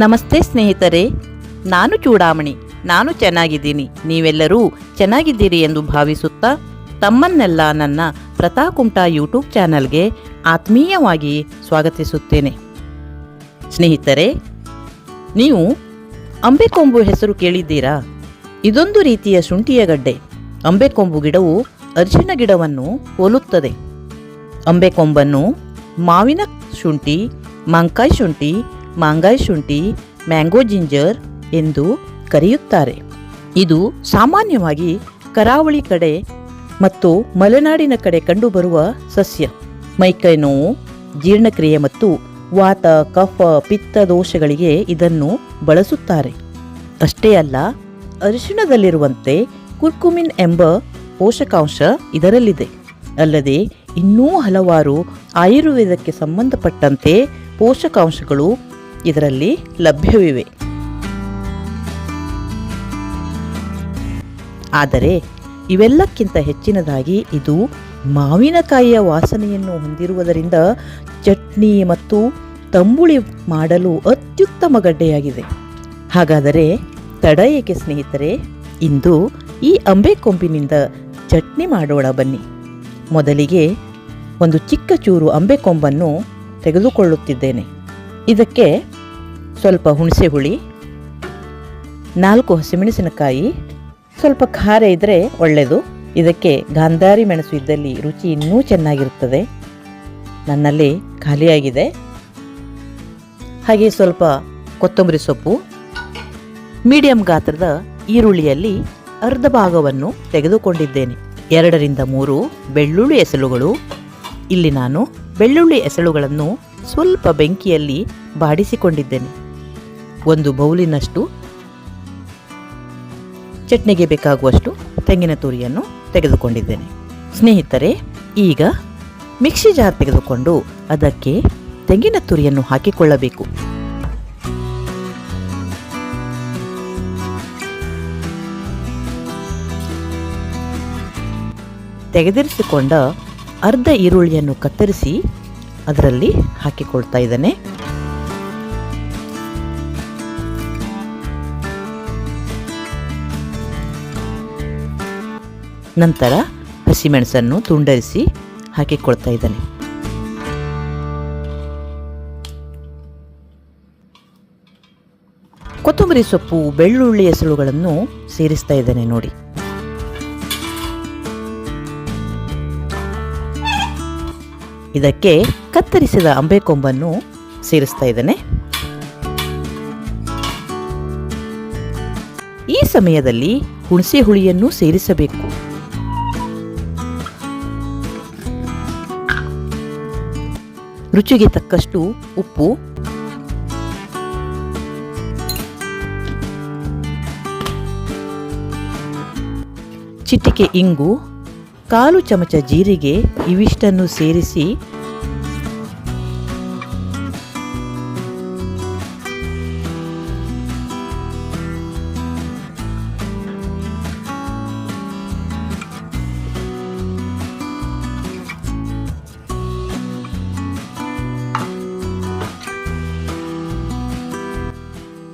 ನಮಸ್ತೆ ಸ್ನೇಹಿತರೆ, ನಾನು ಚೂಡಾಮಣಿ. ನಾನು ಚೆನ್ನಾಗಿದ್ದೀನಿ. ನೀವೆಲ್ಲರೂ ಚೆನ್ನಾಗಿದ್ದೀರಿ ಎಂದು ಭಾವಿಸುತ್ತಾ ತಮ್ಮನ್ನೆಲ್ಲ ನನ್ನ ಪ್ರತಾಕುಂಟ ಯೂಟ್ಯೂಬ್ ಚಾನಲ್ಗೆ ಆತ್ಮೀಯವಾಗಿ ಸ್ವಾಗತಿಸುತ್ತೇನೆ. ಸ್ನೇಹಿತರೆ, ನೀವು ಅಂಬೆಕೊಂಬು ಹೆಸರು ಕೇಳಿದ್ದೀರಾ? ಇದೊಂದು ರೀತಿಯ ಶುಂಠಿಯ ಗಡ್ಡೆ. ಅಂಬೆಕೊಂಬು ಗಿಡವು ಅರ್ಜುನ ಗಿಡವನ್ನು ಹೋಲುತ್ತದೆ. ಅಂಬೆಕೊಂಬನ್ನು ಮಾವಿನ ಶುಂಠಿ, ಮಾಂಕಾಯಿ ಶುಂಠಿ ಮಾಂಗಾಯಿ ಶುಂಠಿ, ಮ್ಯಾಂಗೋ ಜಿಂಜರ್ ಎಂದು ಕರೆಯುತ್ತಾರೆ. ಇದು ಸಾಮಾನ್ಯವಾಗಿ ಕರಾವಳಿ ಕಡೆ ಮತ್ತು ಮಲೆನಾಡಿನ ಕಡೆ ಕಂಡುಬರುವ ಸಸ್ಯ. ಮೈಕೈ ನೋವು, ಜೀರ್ಣಕ್ರಿಯೆ ಮತ್ತು ವಾತ, ಕಫ, ಪಿತ್ತ ದೋಷಗಳಿಗೆ ಇದನ್ನು ಬಳಸುತ್ತಾರೆ. ಅಷ್ಟೇ ಅಲ್ಲ, ಅರಿಶಿಣದಲ್ಲಿರುವಂತೆ ಕುರ್ಕುಮಿನ್ ಎಂಬ ಪೋಷಕಾಂಶ ಇದರಲ್ಲಿದೆ. ಅಲ್ಲದೆ ಇನ್ನೂ ಹಲವಾರು ಆಯುರ್ವೇದಕ್ಕೆ ಸಂಬಂಧಪಟ್ಟಂತೆ ಪೋಷಕಾಂಶಗಳು ಇದರಲ್ಲಿ ಲಭ್ಯವಿವೆ. ಆದರೆ ಇವೆಲ್ಲಕ್ಕಿಂತ ಹೆಚ್ಚಿನದಾಗಿ ಇದು ಮಾವಿನಕಾಯಿಯ ವಾಸನೆಯನ್ನು ಹೊಂದಿರುವುದರಿಂದ ಚಟ್ನಿ ಮತ್ತು ತಂಬುಳಿ ಮಾಡಲು ಅತ್ಯುತ್ತಮ ಗಡ್ಡೆಯಾಗಿದೆ. ಹಾಗಾದರೆ ತಡ ಏಕೆ ಸ್ನೇಹಿತರೆ? ಇಂದು ಈ ಅಂಬೆಕೊಂಬಿನಿಂದ ಚಟ್ನಿ ಮಾಡೋಣ ಬನ್ನಿ. ಮೊದಲಿಗೆ ಒಂದು ಚಿಕ್ಕ ಚೂರು ಅಂಬೆಕೊಂಬನ್ನು ತೆಗೆದುಕೊಳ್ಳುತ್ತಿದ್ದೇನೆ. ಇದಕ್ಕೆ ಸ್ವಲ್ಪ ಹುಣಸೆ ಹುಳಿ, ನಾಲ್ಕು ಹಸಿಮೆಣಸಿನಕಾಯಿ, ಸ್ವಲ್ಪ ಖಾರ ಇದ್ದರೆ ಒಳ್ಳೆಯದು ಇದಕ್ಕೆ ಗಾಂಧಾರಿ ಮೆಣಸು ಇದ್ದಲ್ಲಿ ರುಚಿ ಇನ್ನೂ ಚೆನ್ನಾಗಿರುತ್ತದೆ. ನನ್ನಲ್ಲಿ ಖಾಲಿಯಾಗಿದೆ. ಹಾಗೆ ಸ್ವಲ್ಪ ಕೊತ್ತಂಬರಿ ಸೊಪ್ಪು, ಮೀಡಿಯಂ ಗಾತ್ರದ ಈರುಳ್ಳಿಯಲ್ಲಿ ಅರ್ಧ ಭಾಗವನ್ನು ತೆಗೆದುಕೊಂಡಿದ್ದೇನೆ. ಎರಡರಿಂದ ಮೂರು ಬೆಳ್ಳುಳ್ಳಿ ಎಸಳುಗಳು ಇಲ್ಲಿ ನಾನು ಬೆಳ್ಳುಳ್ಳಿ ಎಸಳುಗಳನ್ನು ಸ್ವಲ್ಪ ಬೆಂಕಿಯಲ್ಲಿ ಬಾಡಿಸಿಕೊಂಡಿದ್ದೇನೆ. ಒಂದು ಬೌಲಿನಷ್ಟು ಚಟ್ನಿಗೆ ಬೇಕಾಗುವಷ್ಟು ತೆಂಗಿನ ತುರಿಯನ್ನು ತೆಗೆದುಕೊಂಡಿದ್ದೇನೆ. ಸ್ನೇಹಿತರೆ, ಈಗ ಮಿಕ್ಸಿ ಜಾರ್ ತೆಗೆದುಕೊಂಡು ಅದಕ್ಕೆ ತೆಂಗಿನ ತುರಿಯನ್ನು ಹಾಕಿಕೊಳ್ಳಬೇಕು. ತೆಗೆದಿರಿಸಿಕೊಂಡ ಅರ್ಧ ಈರುಳ್ಳಿಯನ್ನು ಕತ್ತರಿಸಿ ಅದರಲ್ಲಿ ಹಾಕಿಕೊಳ್ತಾ ಇದ್ದೇನೆ. ನಂತರ ಹಸಿಮೆಣಸನ್ನು ತುಂಡರಿಸಿ ಹಾಕಿಕೊಳ್ತಾ ಇದ್ದಾನೆ. ಕೊತ್ತಂಬರಿ ಸೊಪ್ಪು, ಬೆಳ್ಳುಳ್ಳಿ ಹೆಸರುಗಳನ್ನು ಸೇರಿಸ್ತಾ ಇದ್ದೇನೆ ನೋಡಿ. ಇದಕ್ಕೆ ಕತ್ತರಿಸಿದ ಅಂಬೆಕೊಂಬನ್ನು ಸೇರಿಸ್ತಾ ಇದ್ದೇನೆ. ಈ ಸಮಯದಲ್ಲಿ ಹುಣಸೆ ಹುಳಿಯನ್ನು ಸೇರಿಸಬೇಕು. ರುಚಿಗೆ ತಕ್ಕಷ್ಟು ಉಪ್ಪು. ಚಿಟಿಕೆ ಇಂಗು. ಕಾಲು ಚಮಚ ಜೀರಿಗೆ ಇವಿಷ್ಟನ್ನು ಸೇರಿಸಿ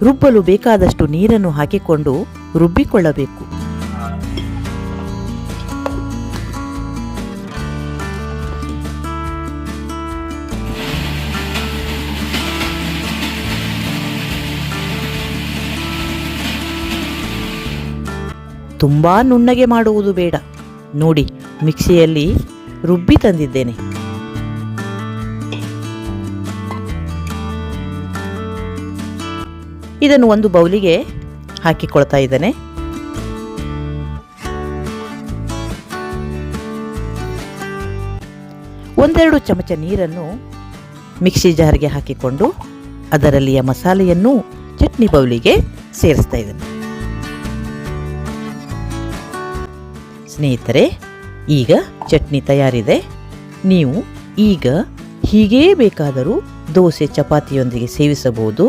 ರುಬ್ಬಲು ಬೇಕಾದಷ್ಟು ನೀರನ್ನು ಹಾಕಿಕೊಂಡು ರುಬ್ಬಿಕೊಳ್ಳಬೇಕು. ತುಂಬಾ ನುಣ್ಣಗೆ ಮಾಡುವುದು ಬೇಡ. ನೋಡಿ, ಮಿಕ್ಸಿಯಲ್ಲಿ ರುಬ್ಬಿ ತಂದಿದ್ದೇನೆ. ಇದನ್ನು ಒಂದು ಬೌಲಿಗೆ ಹಾಕಿಕೊಳ್ತಾ ಇದ್ದೇನೆ. ಒಂದೆರಡು ಚಮಚ ನೀರನ್ನು ಮಿಕ್ಸಿ ಜಾರ್ಗೆ ಹಾಕಿಕೊಂಡು ಅದರಲ್ಲಿಯ ಮಸಾಲೆಯನ್ನು ಚಟ್ನಿ ಬೌಲಿಗೆ ಸೇರಿಸ್ತಾ ಇದ್ದೇನೆ. ಸ್ನೇಹಿತರೆ, ಈಗ ಚಟ್ನಿ ತಯಾರಿದೆ. ನೀವು ಈಗ ಹೀಗೇ ಬೇಕಾದರೂ ದೋಸೆ, ಚಪಾತಿಯೊಂದಿಗೆ ಸೇವಿಸಬಹುದು.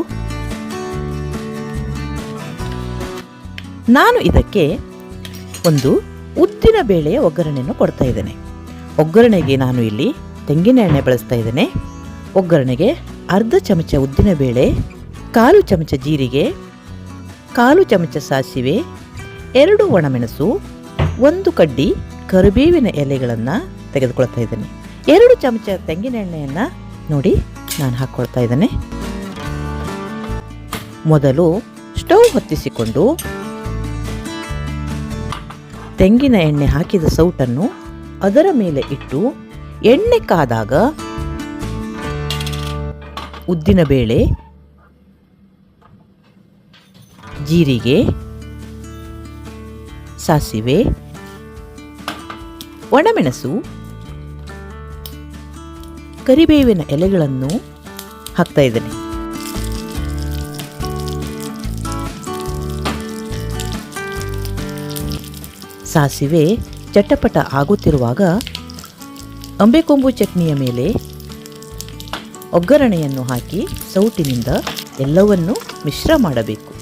ನಾನು ಇದಕ್ಕೆ ಒಂದು ಉದ್ದಿನ ಬೇಳೆಯ ಒಗ್ಗರಣೆಯನ್ನು ಕೊಡ್ತಾ ಇದ್ದೇನೆ. ಒಗ್ಗರಣೆಗೆ ನಾನು ಇಲ್ಲಿ ತೆಂಗಿನ ಎಣ್ಣೆ ಬಳಸ್ತಾ ಇದ್ದೇನೆ. ಒಗ್ಗರಣೆಗೆ ಅರ್ಧ ಚಮಚ ಉದ್ದಿನ ಬೇಳೆ, ಕಾಲು ಚಮಚ ಜೀರಿಗೆ, ಕಾಲು ಚಮಚ ಸಾಸಿವೆ, ಎರಡು ಒಣಮೆಣಸು ಒಂದು ಕಡ್ಡಿ ಕರಿಬೇವಿನ ಎಲೆಗಳನ್ನು ತೆಗೆದುಕೊಳ್ತಾ ಇದ್ದೇನೆ. ಎರಡು ಚಮಚ ತೆಂಗಿನ ಎಣ್ಣೆಯನ್ನು ನೋಡಿ ನಾನು ಹಾಕ್ಕೊಳ್ತಾ ಇದ್ದೇನೆ. ಮೊದಲು ಸ್ಟವ್ ಹೊತ್ತಿಸಿಕೊಂಡು ತೆಂಗಿನ ಎಣ್ಣೆ ಹಾಕಿದ ಸೌಟನ್ನು ಅದರ ಮೇಲೆ ಇಟ್ಟು ಎಣ್ಣೆ ಕಾದಾಗ ಉದ್ದಿನ ಬೇಳೆ, ಜೀರಿಗೆ, ಸಾಸಿವೆ ಒಣಮೆಣಸು, ಕರಿಬೇವಿನ ಎಲೆಗಳನ್ನು ಹಾಕ್ತಾ ಇದ್ದೇನೆ. ಸಾಸಿವೆ ಚಟಪಟ ಆಗುತ್ತಿರುವಾಗ ಅಂಬೆಕೊಂಬು ಚಟ್ನಿಯ ಮೇಲೆ ಒಗ್ಗರಣೆಯನ್ನು ಹಾಕಿ ಸೌಟಿನಿಂದ ಎಲ್ಲವನ್ನೂ ಮಿಶ್ರ ಮಾಡಬೇಕು.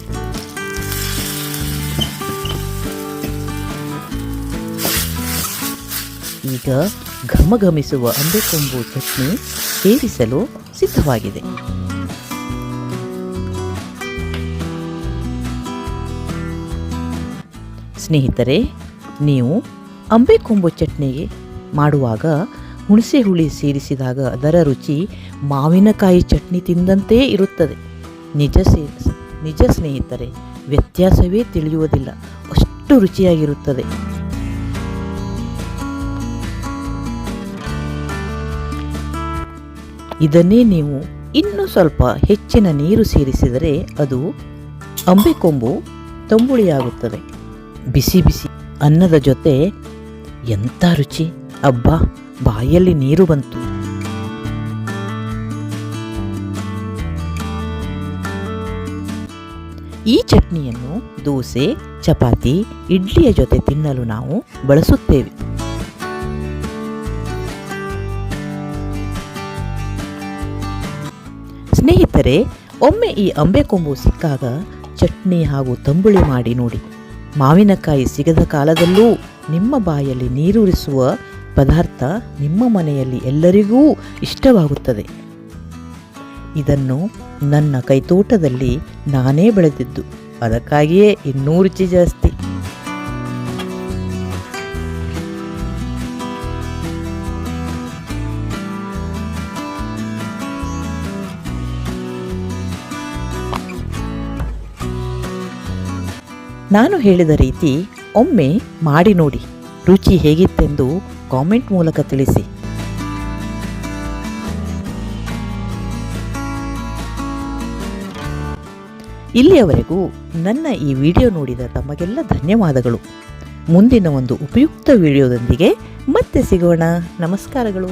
ಈಗ ಘಮಘಮಿಸುವ ಅಂಬೆಕೊಂಬು ಚಟ್ನಿ ಸೇರಿಸಲು ಸಿದ್ಧವಾಗಿದೆ. ಸ್ನೇಹಿತರೆ, ನೀವು ಅಂಬೆಕೊಂಬು ಚಟ್ನಿ ಮಾಡುವಾಗ ಹುಣಸೆ ಹುಳಿ ಸೇರಿಸಿದಾಗ ಅದರ ರುಚಿ ಮಾವಿನಕಾಯಿ ಚಟ್ನಿ ತಿಂದಂತೆ ಇರುತ್ತದೆ. ನಿಜ ಸೇ, ನಿಜ ಸ್ನೇಹಿತರೆ, ವ್ಯತ್ಯಾಸವೇ ತಿಳಿಯುವುದಿಲ್ಲ. ಅಷ್ಟು ರುಚಿಯಾಗಿರುತ್ತದೆ. ಇದನ್ನೇ ನೀವು ಇನ್ನೂ ಸ್ವಲ್ಪ ಹೆಚ್ಚಿನ ನೀರು ಸೇರಿಸಿದರೆ ಅದು ಅಂಬೆಕೊಂಬು ತಂಬುಳಿಯಾಗುತ್ತದೆ. ಬಿಸಿ ಬಿಸಿ ಅನ್ನದ ಜೊತೆ ಎಂಥ ರುಚಿ? ಅಬ್ಬಾ, ಬಾಯಲ್ಲಿ ನೀರು ಬಂತು. ಈ ಚಟ್ನಿಯನ್ನು ದೋಸೆ, ಚಪಾತಿ, ಇಡ್ಲಿಯ ಜೊತೆ ತಿನ್ನಲು ನಾವು ಬಳಸುತ್ತೇವೆ. ಸ್ನೇಹಿತರೆ, ಒಮ್ಮೆ ಈ ಅಂಬೆಕೊಂಬು ಸಿಕ್ಕಾಗ ಚಟ್ನಿ ಹಾಗೂ ತಂಬುಳಿ ಮಾಡಿ ನೋಡಿ. ಮಾವಿನಕಾಯಿ ಸಿಗದ ಕಾಲದಲ್ಲೂ ನಿಮ್ಮ ಬಾಯಲ್ಲಿ ನೀರೂರಿಸುವ ಪದಾರ್ಥ ನಿಮ್ಮ ಮನೆಯಲ್ಲಿ ಎಲ್ಲರಿಗೂ ಇಷ್ಟವಾಗುತ್ತದೆ. ಇದನ್ನು ನನ್ನ ಕೈತೋಟದಲ್ಲಿ ನಾನೇ ಬೆಳೆದಿದ್ದು. ಅದಕ್ಕಾಗಿಯೇ ಇನ್ನೂ ರುಚಿ ಜಾಸ್ತಿ. ನಾನು ಹೇಳಿದ ರೀತಿ ಒಮ್ಮೆ ಮಾಡಿ ನೋಡಿ. ರುಚಿ ಹೇಗಿತ್ತೆಂದು ಕಾಮೆಂಟ್ ಮೂಲಕ ತಿಳಿಸಿ. ಇಲ್ಲಿಯವರೆಗೂ ನನ್ನ ಈ ವಿಡಿಯೋ ನೋಡಿದ ತಮಗೆಲ್ಲ ಧನ್ಯವಾದಗಳು. ಮುಂದಿನ ಒಂದು ಉಪಯುಕ್ತ ವಿಡಿಯೋದೊಂದಿಗೆ ಮತ್ತೆ ಸಿಗೋಣ. ನಮಸ್ಕಾರಗಳು.